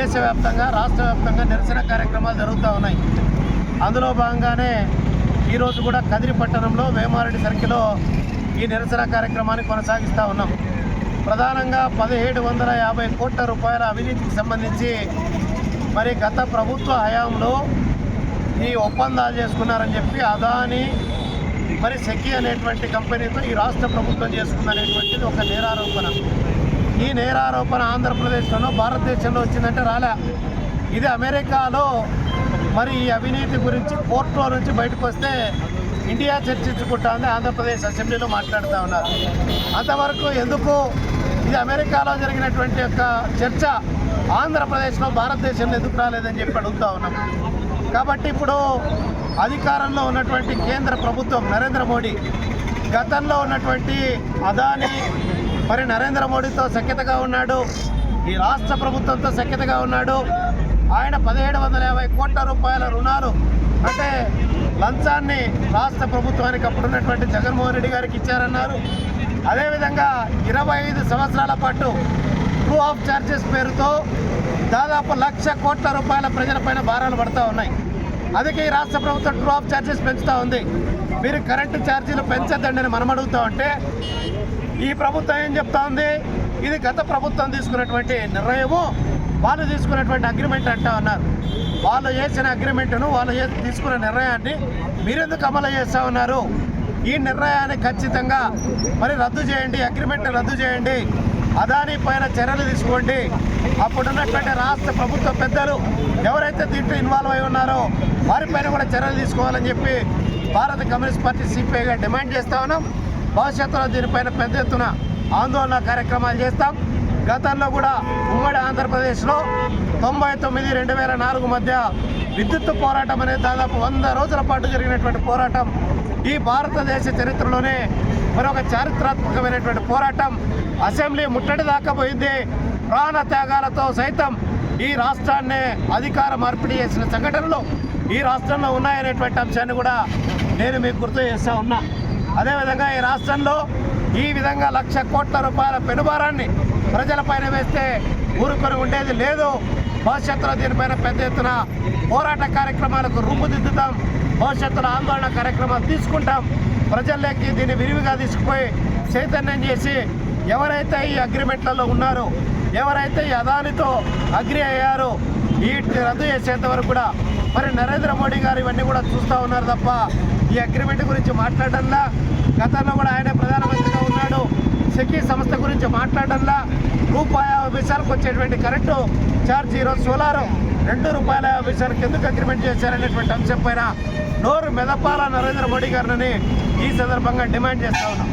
దేశవ్యాప్తంగా రాష్ట్ర వ్యాప్తంగా నిరసన కార్యక్రమాలు జరుగుతూ ఉన్నాయి. అందులో భాగంగానే ఈరోజు కూడా కదిరి పట్టణంలో వేమారెడ్డి సర్కిల్లో ఈ నిరసన కార్యక్రమాన్ని కొనసాగిస్తూ ఉన్నాం. ప్రధానంగా పదిహేడు వందల యాభై కోట్ల రూపాయల అవినీతికి సంబంధించి మరి గత ప్రభుత్వ హయాంలో ఈ ఒప్పందాలు చేసుకున్నారని చెప్పి అదాని మరి సెకి అనేటువంటి కంపెనీతో ఈ రాష్ట్ర ప్రభుత్వం చేసుకుందనేటువంటిది ఒక నేరారోపణ. ఈ నేరారోపణ ఆంధ్రప్రదేశ్లోనో భారతదేశంలో వచ్చిందంటే రాలే. ఇది అమెరికాలో మరి ఈ అవినీతి గురించి కోర్టులో నుంచి బయటకు వస్తే ఇండియా చర్చించుకుంటా ఉంది ఆంధ్రప్రదేశ్ అసెంబ్లీలో మాట్లాడుతూ ఉన్నారు. అంతవరకు ఎందుకు ఇది అమెరికాలో జరిగినటువంటి యొక్క చర్చ ఆంధ్రప్రదేశ్లో భారతదేశంలో ఎందుకు రాలేదని చెప్పి అడుగుతూ ఉన్నాం. కాబట్టి ఇప్పుడు అధికారంలో ఉన్నటువంటి కేంద్ర ప్రభుత్వం నరేంద్ర మోడీ గతంలో ఉన్నటువంటి అదాని మరి నరేంద్ర మోడీతో సఖ్యతగా ఉన్నాడు. ఈ రాష్ట్ర ప్రభుత్వంతో సఖ్యతగా ఉన్నాడు. ఆయన పదిహేడు వందల యాభై కోట్ల రూపాయల రుణాలు అంటే లంచాన్ని రాష్ట్ర ప్రభుత్వానికి అప్పుడున్నటువంటి జగన్మోహన్ రెడ్డి గారికి ఇచ్చారన్నారు. అదేవిధంగా ఇరవై ఐదు సంవత్సరాల పాటు ట్రూ ఆఫ్ ఛార్జెస్ పేరుతో దాదాపు లక్ష కోట్ల రూపాయల ప్రజలపైన భారాలు పడుతూ ఉన్నాయి. అందుకే ఈ రాష్ట్ర ప్రభుత్వం డ్రాప్ ఛార్జెస్ పెంచుతూ ఉంది. మీరు కరెంటు ఛార్జీలు పెంచద్దండి అని మనం అడుగుతా ఉంటే ఈ ప్రభుత్వం ఏం చెప్తా ఉంది? ఇది గత ప్రభుత్వం తీసుకున్నటువంటి నిర్ణయము వాళ్ళు తీసుకున్నటువంటి అగ్రిమెంట్ అంటా ఉన్నారు. వాళ్ళు చేసిన అగ్రిమెంట్ను వాళ్ళు తీసుకున్న నిర్ణయాన్ని మీరెందుకు అమలు చేస్తూ ఉన్నారు? ఈ నిర్ణయాన్ని ఖచ్చితంగా మరి రద్దు చేయండి అగ్రిమెంట్ రద్దు చేయండి. అదాని పైన చర్యలు తీసుకోండి. అప్పుడున్నటువంటి రాష్ట్ర ప్రభుత్వ పెద్దలు ఎవరైతే దీంట్లో ఇన్వాల్వ్ అయి ఉన్నారో వారిపైన కూడా చర్యలు తీసుకోవాలని చెప్పి భారత కమ్యూనిస్ట్ పార్టీ సిపిఐగా డిమాండ్ చేస్తా ఉన్నాం. భవిష్యత్తులో దీనిపైన పెద్ద ఎత్తున ఆందోళన కార్యక్రమాలు చేస్తాం. గతంలో కూడా ఉమ్మడి ఆంధ్రప్రదేశ్లో తొంభై తొమ్మిది రెండు వేల నాలుగు మధ్య విద్యుత్ పోరాటం అనేది దాదాపు వంద రోజుల పాటు జరిగినటువంటి పోరాటం ఈ భారతదేశ చరిత్రలోనే మరొక చారిత్రాత్మకమైనటువంటి పోరాటం. అసెంబ్లీ ముట్టడి దాకా పోయింది. ప్రాణ త్యాగాలతో సైతం ఈ రాష్ట్రాన్ని అధికార మార్పిడి చేసిన సంఘటనలు ఈ రాష్ట్రంలో ఉన్నాయనేటువంటి అంశాన్ని కూడా నేను మీకు గుర్తు చేస్తా ఉన్నా. అదేవిధంగా ఈ రాష్ట్రంలో ఈ విధంగా లక్ష కోట్ల రూపాయల పెనుభారాన్ని ప్రజలపైన వేస్తే ఊరుకొని ఉండేది లేదు. భవిష్యత్తులో దీనిపైన పెద్ద ఎత్తున పోరాట కార్యక్రమాలకు రూపుదిద్దుతాం. భవిష్యత్తులో ఆందోళన కార్యక్రమాలు తీసుకుంటాం. ప్రజల్లోకి దీన్ని విరివిగా తీసుకుపోయి చైతన్యం చేసి ఎవరైతే ఈ అగ్రిమెంట్లలో ఉన్నారో ఎవరైతే ఈ అదానితో అగ్రి అయ్యారో వీటిని రద్దు చేసేంత వరకు కూడా మరి నరేంద్ర మోడీ గారు ఇవన్నీ కూడా చూస్తూ ఉన్నారు తప్ప ఈ అగ్రిమెంట్ గురించి మాట్లాడడంలా గతంలో కూడా ఆయనే ప్రధానమంత్రిగా ఉన్నాడు. సెకీ సంస్థ గురించి మాట్లాడడంలా రూపాయి యాభై పైసలకు వచ్చేటువంటి కరెంటు ఛార్జ్ ఈరోజు సోలార్. రెండు రూపాయల యాభై పైసలకు ఎందుకు అగ్రిమెంట్ చేశారనేటువంటి అంశం పైన నోరు మెదపాల నరేంద్ర మోడీ గారిని ఈ సందర్భంగా డిమాండ్ చేస్తా ఉన్నాం.